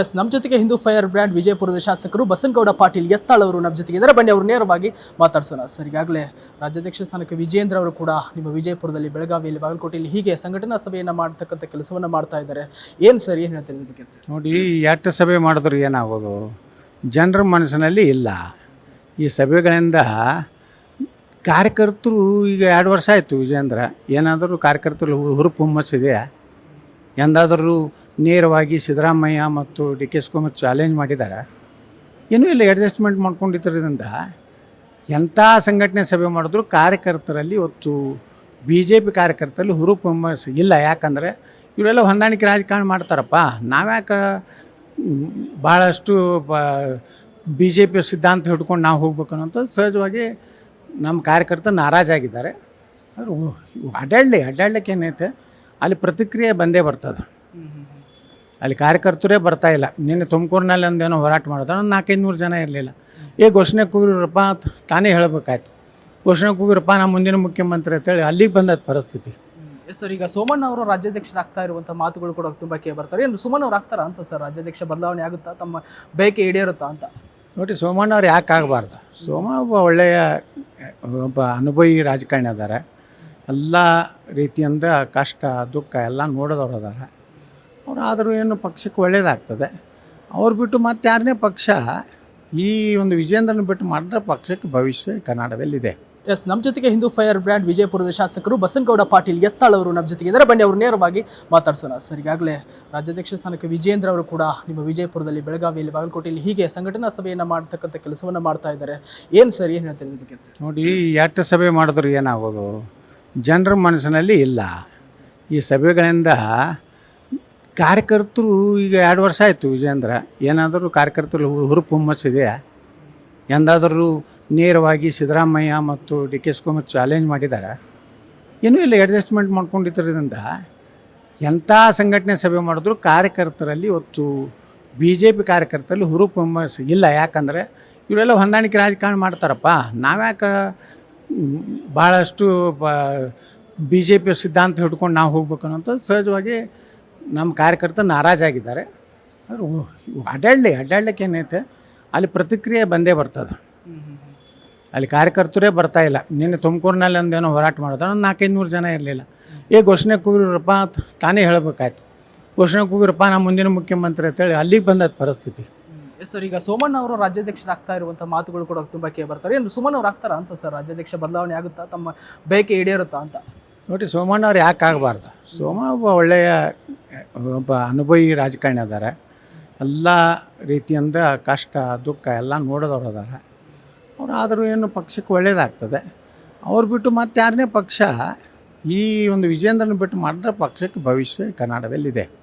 S ನಮ್ಮ ಜೊತೆಗೆ Hindu fire brand ವಿಜಯಪುರದ ಶಾಸಕರು ಬಸನಗೌಡ ಪಾಟೀಲ್ ಎತ್ತಾಳ್ ಅವರು ನಮ್ಮ ಜೊತೆಗೆ ಇದ್ದಾರೆ. ಬನ್ನಿ, ಅವರು ನೇರವಾಗಿ ಮಾತಾಡ್ಸೋಣ. ಸರ್, ಈಗಾಗಲೇ ರಾಜ್ಯಾಧ್ಯಕ್ಷ ಸ್ಥಾನಕ್ಕೆ ವಿಜೇಂದ್ರ ಅವರು ಕೂಡ ನಿಮ್ಮ ವಿಜಯಪುರದಲ್ಲಿ ಬೆಳಗಾವಿಯಲ್ಲಿ, ಬಾಗಲಕೋಟೆಯಲ್ಲಿ ಹೀಗೆ ಸಂಘಟನಾ ಸಭೆಯನ್ನು ಮಾಡ್ತಕ್ಕಂಥ ಕೆಲಸವನ್ನು ಮಾಡ್ತಾ ಇದ್ದಾರೆ. ಏನು ಸರ್, ಏನು ಹೇಳ್ತೀನಿ ಬಗ್ಗೆ? ನೋಡಿ ಎಷ್ಟು ಸಭೆ ಮಾಡಿದ್ರು ಏನಾಗೋದು? ಜನರ ಮನಸ್ಸಿನಲ್ಲಿ ಇಲ್ಲ. ಈ ಸಭೆಗಳಿಂದ ಕಾರ್ಯಕರ್ತರು, ಈಗ ಎರಡು ವರ್ಷ ಆಯಿತು ವಿಜೇಂದ್ರ ಏನಾದರೂ ಕಾರ್ಯಕರ್ತರು ಹುರುಪು ಹುಮ್ಮಸ್ಸಿದೆ ಎಂದಾದರೂ ನೇರವಾಗಿ ಸಿದ್ದರಾಮಯ್ಯ ಮತ್ತು ಡಿ ಕೆ ಶಿವಕುಮಾರ್ ಚಾಲೆಂಜ್ ಮಾಡಿದ್ದಾರೆ. ಏನೂ ಇಲ್ಲ ಅಡ್ಜಸ್ಟ್ಮೆಂಟ್ ಮಾಡ್ಕೊಂಡಿದ್ದರಿಂದ ಎಂಥ ಸಂಘಟನೆ ಸಭೆ ಮಾಡಿದ್ರು ಕಾರ್ಯಕರ್ತರಲ್ಲಿ ಇವತ್ತು ಬಿ ಜೆ ಪಿ ಕಾರ್ಯಕರ್ತರಲ್ಲಿ ಹುರುಪು ಇಲ್ಲ. ಯಾಕಂದರೆ ಇವರೆಲ್ಲ ಹೊಂದಾಣಿಕೆ ರಾಜಕಾರಣ ಮಾಡ್ತಾರಪ್ಪ. ನಾವ್ಯಾಕೆ ಭಾಳಷ್ಟು ಬ ಬಿ ಜೆ ಪಿ ಸಿದ್ಧಾಂತ ಹಿಡ್ಕೊಂಡು ನಾವು ಹೋಗ್ಬೇಕು ಅನ್ನೋಂಥದ್ದು ಸಹಜವಾಗಿ ನಮ್ಮ ಕಾರ್ಯಕರ್ತರು ನಾರಾಜಾಗಿದ್ದಾರೆ ಅಡ್ಡಾಡಲಿ ಅಡ್ಡಾಡ್ಲಿಕ್ಕೆ ಏನೈತೆ ಅಲ್ಲಿ ಪ್ರತಿಕ್ರಿಯೆ ಬಂದೇ ಬರ್ತದೆ. ಅಲ್ಲಿ ಕಾರ್ಯಕರ್ತರೇ ಬರ್ತಾ ಇಲ್ಲ. ನಿನ್ನೆ ತುಮಕೂರಿನಲ್ಲಿ ಒಂದೇನೋ ಹೋರಾಟ ಮಾಡಿದ್ರೆ ಒಂದು ನಾಲ್ಕೈದು ನೂರು ಜನ ಇರಲಿಲ್ಲ. ಏ ಘೋಷಣೆ ಕೂಗಿರಪ್ಪ ಅಂತ ತಾನೇ ಹೇಳಬೇಕಾಯ್ತು. ಘೋಷಣೆ ಕೂಗಿರಪ್ಪ ನಮ್ಮ ಮುಂದಿನ ಮುಖ್ಯಮಂತ್ರಿ ಅಂತೇಳಿ ಅಲ್ಲಿಗೆ ಬಂದದ ಪರಿಸ್ಥಿತಿ. ಎಸ್ ಸರ್ ಈಗ ಸೋಮಣ್ಣ ಅವರು ರಾಜ್ಯಾಧ್ಯಕ್ಷರಾಗ್ತಾ ಇರುವಂಥ ಮಾತುಗಳು ಕೂಡ ತುಂಬ ಕೇಳಿ ಬರ್ತಾರೆ ಏನು ಸುಮನ್ ಅವ್ರು ಆಗ್ತಾರಾ ಅಂತ ಸರ್? ರಾಜ್ಯಾಧ್ಯಕ್ಷ ಬದಲಾವಣೆ ಆಗುತ್ತಾ ತಮ್ಮ ಬೇಕೆ ಈಡೇರುತ್ತಾ ಅಂತ? ನೋಡಿ ಸೋಮಣ್ಣ ಅವ್ರು ಯಾಕೆ ಆಗಬಾರ್ದು? ಸೋಮಣ್ಣ ಒಬ್ಬ ಒಳ್ಳೆಯ ಒಬ್ಬ ಅನುಭವಿ ರಾಜಕಾರಣಿ ಅದಾರೆ. ಎಲ್ಲ ರೀತಿಯಿಂದ ಕಷ್ಟ ದುಃಖ ಎಲ್ಲ ನೋಡೋದವ್ರು ಅದಾರೆ. ಅವ್ರು ಆದರೂ ಏನು ಪಕ್ಷಕ್ಕೆ ಒಳ್ಳೇದಾಗ್ತದೆ. ಅವ್ರು ಬಿಟ್ಟು ಮತ್ತೆ ಯಾರನೇ ಪಕ್ಷ ಈ ಒಂದು ವಿಜೇಂದ್ರನ ಬಿಟ್ಟು ಮಾಡಿದ್ರೆ ಪಕ್ಷಕ್ಕೆ ಭವಿಷ್ಯ ಕನ್ನಡದಲ್ಲಿದೆ ಎಸ್ ನಮ್ಮ ಜೊತೆಗೆ ಹಿಂದೂ ಫೈರ್ ಬ್ರ್ಯಾಂಡ್ ವಿಜಯಪುರದ ಶಾಸಕರು ಬಸನಗೌಡ ಪಾಟೀಲ್ ಎತ್ತಾಳ್ ಅವರು ನಮ್ಮ ಜೊತೆಗೆ ಇದ್ದಾರೆ. ಬನ್ನಿ ಅವರು ನೇರವಾಗಿ ಮಾತಾಡ್ಸೋಣ. ಸರ್ ಈಗಾಗಲೇ ರಾಜ್ಯಾಧ್ಯಕ್ಷ ಸ್ಥಾನಕ್ಕೆ ವಿಜೇಂದ್ರ ಅವರು ಕೂಡ ನಿಮ್ಮ ವಿಜಯಪುರದಲ್ಲಿ ಬೆಳಗಾವಿಯಲ್ಲಿ ಬಾಗಲಕೋಟೆಯಲ್ಲಿ ಹೀಗೆ ಸಂಘಟನಾ ಸಭೆಯನ್ನು ಮಾಡ್ತಕ್ಕಂಥ ಕೆಲಸವನ್ನು ಮಾಡ್ತಾ ಇದ್ದಾರೆ. ಏನು ಸರ್ ಏನು ಹೇಳ್ತಾರೆ ಬಗ್ಗೆ? ನೋಡಿ ಎಷ್ಟು ಸಭೆ ಮಾಡಿದ್ರು ಏನಾಗೋದು? ಜನರ ಮನಸ್ಸಿನಲ್ಲಿ ಇಲ್ಲ. ಈ ಸಭೆಗಳಿಂದ ಕಾರ್ಯಕರ್ತರು ಈಗ ಎರಡು ವರ್ಷ ಆಯಿತು ವಿಜೇಂದ್ರ ಏನಾದರೂ ಕಾರ್ಯಕರ್ತರು ಹುರುಪು ಹುಮ್ಮಸ್ಸಿದೆ ಎಂದಾದರೂ ನೇರವಾಗಿ ಸಿದ್ದರಾಮಯ್ಯ ಮತ್ತು ಡಿ ಕೆ ಶಿವಕುಮಾರ್ ಚಾಲೆಂಜ್ ಮಾಡಿದ್ದಾರೆ? ಏನೂ ಇಲ್ಲ ಅಡ್ಜಸ್ಟ್ಮೆಂಟ್ ಮಾಡ್ಕೊಂಡಿದ್ದರಿಂದ ಎಂಥ ಸಂಘಟನೆ ಸಭೆ ಮಾಡಿದ್ರು ಕಾರ್ಯಕರ್ತರಲ್ಲಿ ಇವತ್ತು ಬಿ ಜೆ ಪಿ ಕಾರ್ಯಕರ್ತರಲ್ಲಿ ಹುರುಪು ಹುಮ್ಮಸ್ ಇಲ್ಲ. ಯಾಕಂದರೆ ಇವರೆಲ್ಲ ಹೊಂದಾಣಿಕೆ ರಾಜಕಾರಣ ಮಾಡ್ತಾರಪ್ಪ. ನಾವ್ಯಾಕೆ ಭಾಳಷ್ಟು ಬಿ ಜೆ ಪಿ ಸಿದ್ಧಾಂತ ಹಿಡ್ಕೊಂಡು ನಾವು ಹೋಗ್ಬೇಕು ಅನ್ನೋಂಥದ್ದು ಸಹಜವಾಗಿ ನಮ್ಮ ಕಾರ್ಯಕರ್ತರು ನಾರಾಜಾಗಿದ್ದಾರೆ. ಇವು ಅಡ್ಡಾಡಲಿ ಅಡ್ಡಾಡ್ಲಿಕ್ಕೆ ಏನೈತೆ ಅಲ್ಲಿ ಪ್ರತಿಕ್ರಿಯೆ ಬಂದೇ ಬರ್ತದೆ. ಅಲ್ಲಿ ಕಾರ್ಯಕರ್ತರೇ ಬರ್ತಾ ಇಲ್ಲ. ನಿನ್ನೆ ತುಮಕೂರಿನಲ್ಲಿ ಒಂದೇನೋ ಹೋರಾಟ ಮಾಡಿದ್ರೆ ಒಂದು ನಾಲ್ಕೈದು ನೂರು ಜನ ಇರಲಿಲ್ಲ. ಏ ಘೋಷಣೆ ಕೂಗಿರಪ್ಪ ಅಂತ ತಾನೇ ಹೇಳಬೇಕಾಯ್ತು. ಘೋಷಣೆ ಕೂಗಿರಪ್ಪ ನಮ್ಮ ಮುಂದಿನ ಮುಖ್ಯಮಂತ್ರಿ ಅಂತೇಳಿ ಅಲ್ಲಿಗೆ ಬಂದದ ಪರಿಸ್ಥಿತಿ. ಎಸ್ ಸರ್ ಈಗ ಸೋಮಣ್ಣ ಅವರು ರಾಜ್ಯಾಧ್ಯಕ್ಷರಾಗ್ತಾ ಇರುವಂಥ ಮಾತುಗಳು ಕೂಡ ತುಂಬ ಕೇಳಿ ಬರ್ತಾರೆ ಏನು ಸುಮನ್ ಅವ್ರು ಆಗ್ತಾರ ಅಂತ ಸರ್? ರಾಜ್ಯಾಧ್ಯಕ್ಷ ಬದಲಾವಣೆ ಆಗುತ್ತಾ ತಮ್ಮ ಬೇಕೆ ಈಡೇರುತ್ತಾ ಅಂತ? ನೋಡಿ ಸೋಮಣ್ಣ ಅವ್ರು ಯಾಕೆ ಆಗಬಾರ್ದು? ಸೋಮ ಒಬ್ಬ ಒಳ್ಳೆಯ ಒಬ್ಬ ಅನುಭವಿ ರಾಜಕಾರಣಿ ಅದಾರೆ ಎಲ್ಲ ರೀತಿಯಿಂದ ಕಷ್ಟ, ದುಃಖ ಎಲ್ಲ ನೋಡೋದವ್ರು ಅದಾರೆ ಅವ್ರು ಆದರೂ ಏನು ಪಕ್ಷಕ್ಕೆ ಒಳ್ಳೇದಾಗ್ತದೆ. ಅವ್ರು ಬಿಟ್ಟು ಮತ್ತೆ ಯಾರನೇ ಪಕ್ಷ ಈ ಒಂದು ವಿಜೇಂದ್ರನ ಬಿಟ್ಟು ಮಾಡಿದ್ರೆ ಪಕ್ಷಕ್ಕೆ ಭವಿಷ್ಯ ಕರ್ನಾಟಕದಲ್ಲಿದೆ.